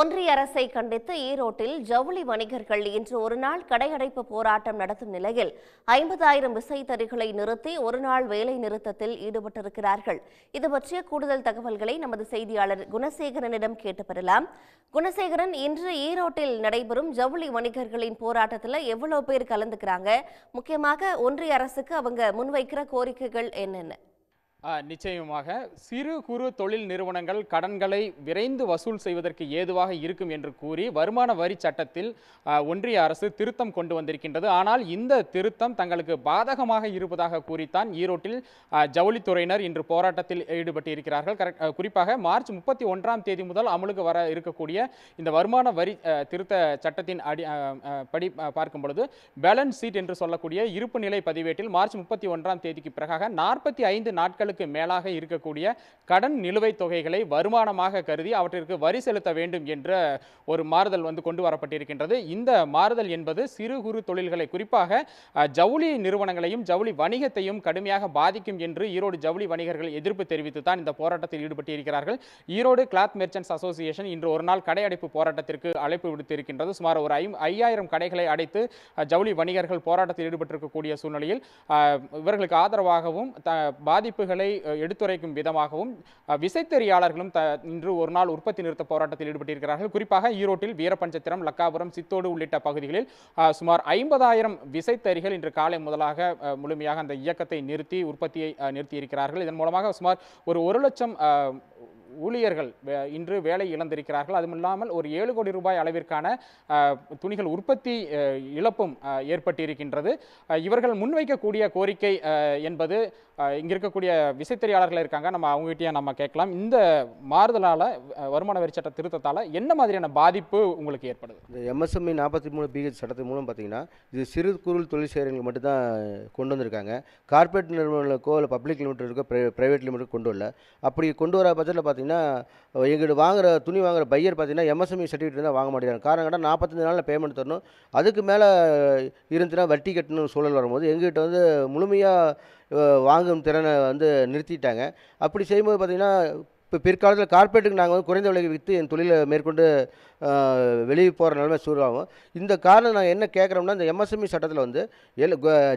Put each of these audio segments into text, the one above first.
ஒன்றிய அரசை கண்டித்து ஈரோட்டில் ஜவுளி வணிகர்கள் இன்று ஒருநாள் கடையடைப்பு போராட்டம் நடத்தும் நிலையில் ஐம்பதாயிரம் விசைத்தறிகளை நிறுத்தி ஒருநாள் வேலை நிறுத்தத்தில் ஈடுபட்டிருக்கிறார்கள். இது பற்றிய கூடுதல் தகவல்களை நமது செய்தியாளர் குணசேகரனிடம் கேட்டு பெறலாம். குணசேகரன் இன்று ஈரோட்டில் நடைபெறும் ஜவுளி வணிகர்களின் போராட்டத்தில் எவ்வளவு பேர் கலந்துக்கிறாங்க? முக்கியமாக ஒன்றிய அரசுக்கு அவங்க முன்வைக்கிற கோரிக்கைகள் என்னென்ன? நிச்சயமாக சிறு குறு தொழில் நிறுவனங்கள் கடன்களை விரைந்து வசூல் செய்வதற்கு ஏதுவாக இருக்கும் என்று கூறி வருமான வரி சட்டத்தில் ஒன்றிய அரசு திருத்தம் கொண்டு வந்திருக்கின்றது. ஆனால் இந்த திருத்தம் தங்களுக்கு பாதகமாக இருப்பதாக கூறித்தான் ஈரோட்டில் ஜவுளித்துறையினர் இன்று போராட்டத்தில் ஈடுபட்டிருக்கிறார்கள். கரெக்ட் குறிப்பாக மார்ச் முப்பத்தி ஒன்றாம் தேதி முதல் அமலுக்கு வர இருக்கக்கூடிய இந்த வருமான வரி திருத்த சட்டத்தின் அடி படி பார்க்கும் பொழுது பேலன்ஸ் சீட் என்று சொல்லக்கூடிய இருப்பு நிலை பதிவேட்டில் மார்ச் முப்பத்தி ஒன்றாம் தேதிக்கு பிறகாக நாற்பத்தி ஐந்து நாட்களுக்கு மேலாக இருக்கக்கூடிய கடன் நிலுவைத் தொகைகளை வருமானமாக கருதி அவற்றிற்கு வரி செலுத்த வேண்டும் என்ற ஒரு மாறுதல் வந்து கொண்டு வரப்பட்டிருக்கின்றது. இந்த மாறுதல் என்பது சிறு குறு தொழில்களை குறிப்பாக ஜவுளி நிறுவனங்களையும் ஜவுளி வணிகத்தையும் கடுமையாக பாதிக்கும் என்று ஈரோடு ஜவுளி வணிகர்கள் எதிர்ப்பு தெரிவித்து தான் இந்த போராட்டத்தில் ஈடுபட்டிருக்கிறார்கள். ஈரோடு கிளாத் மெர்ச்சன்ட்ஸ் அசோசியேஷன் இன்று ஒரு நாள் கடையடைப்பு போராட்டத்திற்கு அழைப்பு விடுத்திருக்கின்றது. சுமார் ஒரு ஐம் ஐயாயிரம் கடைகளை அடைத்து ஜவுளி வணிகர்கள் போராட்டத்தில் ஈடுபட்டிருக்கக்கூடிய சூழ்நிலையில் இவர்களுக்கு ஆதரவாகவும் பாதிப்புகளை விஷயங்களை எடுத்துரைக்கும் விதமாகவும் விசைத்தறியாளர்களும் த இன்று ஒரு நாள் உற்பத்தி நிறுத்த போராட்டத்தில் ஈடுபட்டிருக்கிறார்கள். குறிப்பாக ஈரோட்டில் வீரபஞ்சத்திரம் லக்காபுரம் சித்தோடு உள்ளிட்ட பகுதிகளில் சுமார் ஐம்பதாயிரம் விசைத்தறிகள் இன்று காலை முதலாக முழுமையாக அந்த இயக்கத்தை நிறுத்தி உற்பத்தியை நிறுத்தியிருக்கிறார்கள். இதன் மூலமாக சுமார் ஒரு ஒரு லட்சம் ஊழியர்கள் வே- இன்று வேலை இழந்திருக்கிறார்கள். அதுவும் இல்லாமல் ஒரு ஏழு கோடி ரூபாய் அளவிற்கான துணிகள் உற்பத்தி இழப்பும் ஏற்பட்டிருக்கின்றது. இவர்கள் முன்வைக்கக்கூடிய கோரிக்கை என்பது இங்கே இருக்கக்கூடிய விசைத்தறியாளர்கள் இருக்காங்க. நம்ம அவங்ககிட்டயே நம்ம கேட்கலாம். இந்த மாறுதலால் வருமான வரி சட்ட திருத்தத்தால் என்ன மாதிரியான பாதிப்பு உங்களுக்கு ஏற்படுது? இந்த எம்எஸ்எம்இ நாற்பத்தி மூணு பிஹெச் சட்டத்தின் மூலம் பார்த்தீங்கன்னா இது சிறு குறு தொழில் செய்கிறவங்களுக்கு மட்டும்தான் கொண்டு வந்திருக்காங்க. கார்ப்பரேட் நிறுவனங்களுக்கோ இல்லை பப்ளிக் லிமிட்டருக்கோ ப்ரைவேட் லிமிட்டருக்கோ கொண்டு வரல. அப்படி கொண்டு வர பட்சத்தில் பார்த்தீங்கன்னா எங்கிட்ட வாங்குற துணி வாங்குற பையர் பார்த்தீங்கன்னா எம்எஸ்எம்இ சர்டிஃபிகேட் தான் வாங்க மாட்டேங்கிறாங்க. காரணம் கேட்டால் நாற்பத்தஞ்சு நாளில் பேமெண்ட் தரணும். அதுக்கு மேலே இருந்துச்சுன்னா வட்டி கட்டணும் சூழல் வரும்போது எங்ககிட்ட வந்து முழுமையாக வாங்கும் திறனை வந்து நிறுத்திட்டாங்க. அப்படி செய்யும்போது பார்த்தீங்கன்னா இப்போ பிற்காலத்தில் கார்ப்பரேட்டுக்கு நாங்கள் வந்து குறைந்த விலைக்கு விற்று என் தொழிலை மேற்கொண்டு வெளியே போகிற நிலைமை சூறாகும் இந்த காரணம் நாங்கள் என்ன கேட்குறோம்னா இந்த எம்எஸ்எம்இ சட்டத்தில் வந்து எல்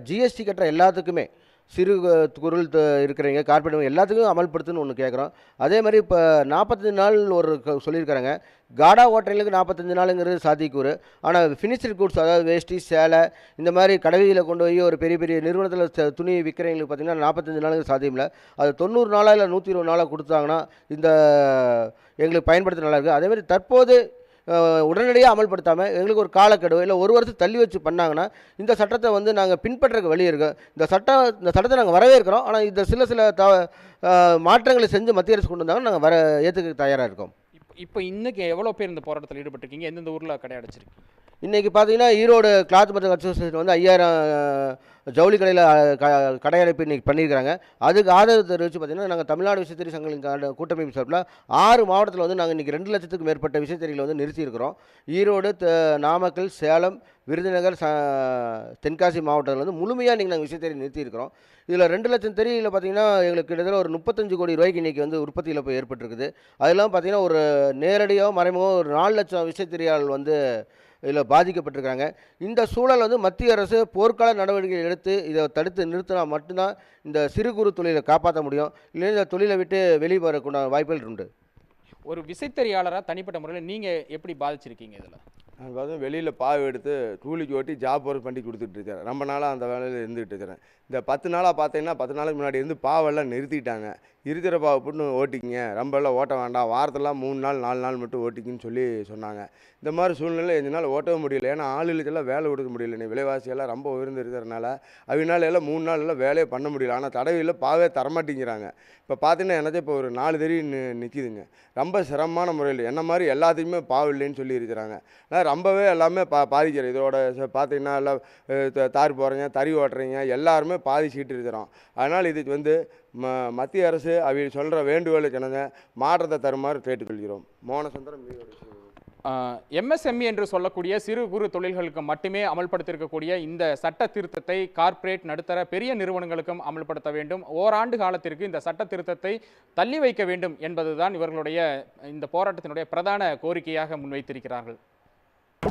ஜிஎஸ்டி கட்டுற எல்லாத்துக்குமே சிறு கு- குரல் த- இருக்கிறவங்க கார்ப்பரேட் எல்லாத்துக்கும் அமல்படுத்துன்னு ஒன்று கேட்குறோம் அதே மாதிரி இப்போ நாற்பத்தஞ்சு நாள் ஒரு சொல்லியிருக்கிறாங்க சொல்லியிருக்காங்க. காடா ஓட்டைகளுக்கு நாற்பத்தஞ்சு நாளுங்கிறது சாத்தியக்கூறு. ஆனால் ஃபினிஷ்டு கூட்ஸ் அதாவது வேஷ்டி சேலை இந்த மாதிரி கடைவீதியில் கொண்டு போய் ஒரு பெரிய பெரிய நிறுவனத்தில் துணி விற்கிறவங்களுக்கு பார்த்தீங்கன்னா நாற்பத்தஞ்சு நாளுக்கு சாத்தியம் இல்லை அது தொண்ணூறு நாளாக இல்லை நூற்றி இருபது நாளாக கொடுத்தாங்கன்னா இந்த எங்களுக்கு பயன்படுத்த நல்லா இருக்குது தற்போது உடனடியாக அமல்படுத்தாமல் எங்களுக்கு ஒரு காலக்கெடு இல்லை ஒரு வருஷம் தள்ளி வச்சு பண்ணாங்கன்னா இந்த சட்டத்தை வந்து நாங்கள் பின்பற்றக்கு வழி இருக்கோம் இந்த சட்டம் இந்த சட்டத்தை நாங்கள் வரவேற்கிறோம். ஆனால் இந்த சில சில த மாற்றங்களை செஞ்சு மத்திய அரசு கொண்டு வந்தாங்கன்னா நாங்கள் வர ஏற்றுக்க தயாராக இருக்கோம். இப்போ இப்போ எவ்வளோ பேர் இந்த போராட்டத்தில் ஈடுபட்டிருக்கீங்க? எந்தெந்த ஊரில் கடை அடைச்சிருக்கீங்க இன்றைக்கி பார்த்தீங்கன்னா ஈரோடு கிளாத் மற்றும் அசோசியேஷன் வந்து ஐயாயிரம் ஜவுளி கடையில் கடையடைப்பு இன்றைக்கி பண்ணியிருக்கிறாங்க. அதுக்கு ஆதரவு தெரிவித்து பார்த்தீங்கன்னா நாங்கள் தமிழ்நாடு விசைத்தறி சங்கங்களின் கூட்டமைப்பு சார்பில் ஆறு மாவட்டத்தில் வந்து நாங்கள் இன்றைக்கி ரெண்டு லட்சத்துக்கு மேற்பட்ட விசைத்தறிகளை வந்து நிறுத்தியிருக்கிறோம். ஈரோடு த- நாமக்கல் சேலம் விருதுநகர் ச தென்காசி மாவட்டத்தில் வந்து முழுமையாக இன்றைக்கி நாங்கள் விசைத்தறி நிறுத்தியிருக்கிறோம். இதில் ரெண்டு லட்சம் தெரியில் பார்த்தீங்கன்னா எங்களுக்கு கிட்டத்தட்ட ஒரு முப்பத்தஞ்சு கோடி ரூபாய்க்கு இன்றைக்கி வந்து உற்பத்தி இழப்பு ஏற்பட்டிருக்குது. அதெல்லாம் பார்த்தீங்கன்னா ஒரு நேரடியாக மறைமுகம் ஒரு நாலு லட்சம் விசைத்தறியால் வந்து இதில் பாதிக்கப்பட்டிருக்காங்க இந்த சூழல் வந்து மத்திய அரசு போர்க்கால நடவடிக்கை எடுத்து இதை தடுத்து நிறுத்தினா மட்டும்தான் இந்த சிறு குறு தொழிலை காப்பாற்ற முடியும். இல்லைன்னா இந்த தொழிலை விட்டு வெளியே வரக்கூடிய வாய்ப்புகள் உண்டு. ஒரு விசைத்தறியாளராக தனிப்பட்ட முறையில் நீங்கள் எப்படி பாதிச்சிருக்கீங்க இதில்? பார்த்தா வெளியில் பாவு எடுத்து கூலிக்கு ஓட்டி ஜாப் ஒர்க் பண்ணி கொடுத்துட்டு இருக்கிறேன் ரொம்ப நாளாக அந்த வேலையில் இருந்துகிட்டு இருக்கிறேன் இந்த பத்து நாளாக பார்த்தீங்கன்னா பத்து நாளுக்கு முன்னாடி இருந்து பாவெல்லாம் நிறுத்திட்டாங்க. இருக்கிற பாவை போட்டு ஓட்டிக்கிங்க. ரொம்ப எல்லாம் ஓட்ட வேண்டாம். வாரத்தெல்லாம் மூணு நாள் நாலு நாள் மட்டும் ஓட்டிக்கின்னு சொல்லி சொன்னாங்க. இந்த மாதிரி சூழ்நிலை நாள் ஓட்டவும் முடியல. ஏன்னா ஆளுகளுக்கெல்லாம் வேலை கொடுக்க முடியல. நீ விலைவாசியெல்லாம் ரொம்ப உயர்ந்து இருக்கிறனால அவங்களால எல்லாம் மூணு நாள் எல்லாம் வேலையே பண்ண முடியல. ஆனால் தடவையில் பாவே தரமாட்டேங்கிறாங்க. இப்போ பார்த்தீங்கன்னா என்னது இப்போ ஒரு நாலு தெரி நிற்கிதுங்க ரொம்ப சிரமமான முறையில். என்ன மாதிரி எல்லாத்தையுமே பாவு இல்லைன்னு சொல்லி இருக்கிறாங்க. ஆனால் ரொம்பவே எல்லாமே பா பாதிக்கிறோம் இதோட பார்த்தீங்கன்னா எல்லாம் த- தார் போடுறீங்க தறி ஓட்டுறீங்க எல்லாருமே பாதிச்சுக்கிட்டு இருக்கிறோம். அதனால் இதுக்கு வந்து ம மத்திய அரசு அவங்க சொல்கிற வேண்டுகோளுக்கு என்னங்க மாற்றத்தை தருமாறு கேட்டுக்கொள்கிறோம். மோனசுந்தரம் எம்எஸ்எம்இ என்று சொல்லக்கூடிய சிறு குறு தொழில்களுக்கு மட்டுமே அமல்படுத்தியிருக்கக்கூடிய இந்த சட்ட திருத்தத்தை கார்ப்பரேட் நடுத்தர பெரிய நிறுவனங்களுக்கும் அமல்படுத்த வேண்டும். ஓராண்டு காலத்திற்கு இந்த சட்ட திருத்தத்தை தள்ளி வைக்க வேண்டும் என்பதுதான் இவர்களுடைய இந்த போராட்டத்தினுடைய பிரதான கோரிக்கையாக முன்வைத்திருக்கிறார்கள்.